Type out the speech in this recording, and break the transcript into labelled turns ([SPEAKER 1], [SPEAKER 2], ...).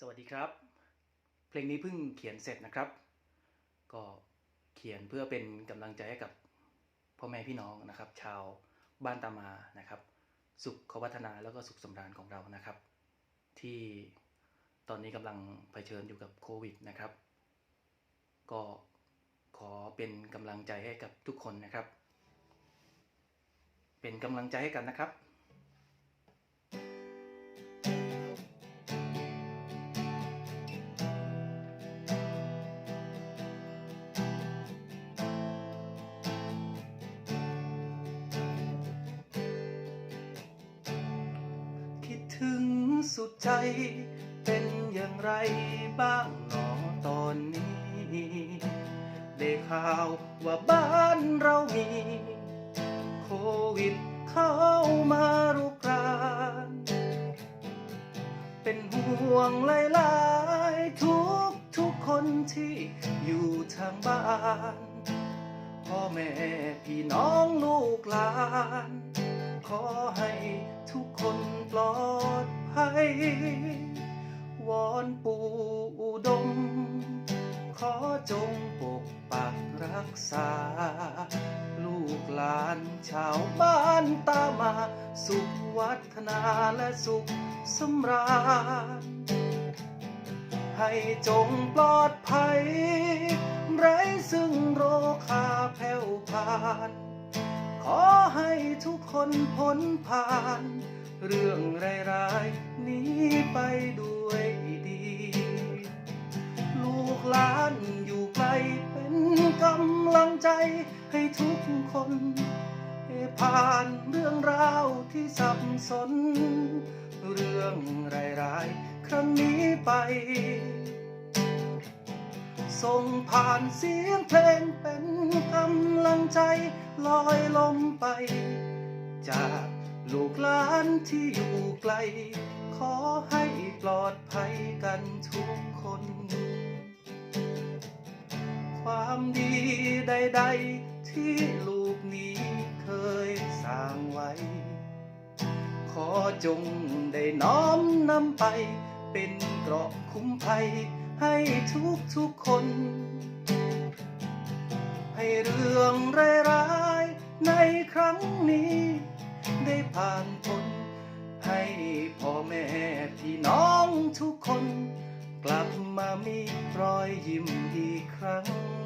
[SPEAKER 1] สวัสดีครับ เพลงนี้เพิ่งเขียนเสร็จนะครับ ก็เขียนเพื่อเป็นกำลังใจให้กับพ่อแม่พี่น้องนะครับ ชาวบ้านตามานะครับ สุขวัฒนาแล้วก็สุขสำราญของเรานะครับ ที่ตอนนี้กำลังเผชิญอยู่กับโควิดนะครับ ก็ขอเป็นกำลังใจให้กับทุกคนนะครับ เป็นกำลังใจให้กันนะครับ ถึงสุดใจ เป็นอย่างไรบ้างหนอตอนนี้ได้ข่าวว่าบ้านเรามี โควิดเข้ามารุกราน เป็นห่วงหลายๆทุกทุกๆคนที่อยู่ทางบ้าน พ่อแม่พี่น้องลูกหลาน ปู่อุดม ขอจงปกปักรักษา ลูกหลานชาวบ้านตามมา สุขวัฒนาและสุขสำราญ ให้จงปลอดภัย ไร้ซึ่งโรคาแผ่วผ่านขอให้ทุกคนพ้นผ่าน เรื่องร้ายๆนี้ไปด้วย ใจให้ทุกคนให้ผ่านเรื่องราวที่สับสน เรื่องร้ายๆครั้งนี้ไป ส่งผ่านเสียงเพลงเป็นกำลังใจลอยลมไป จากลูกหลานที่อยู่ไกล ขอให้ปลอดภัยกันทุกคน ความดีใด ๆ ที่ลูกนี้เคยสร้างไว้ ขอจงได้น้อมนำไป เป็นเกราะคุ้มภัยให้ทุกทุกๆคน ให้เรื่องร้ายๆในครั้งนี้ ได้ผ่านพ้นให้พ่อแม่พี่น้องทุกคน กลับมามีรอยยิ้มอีกครั้ง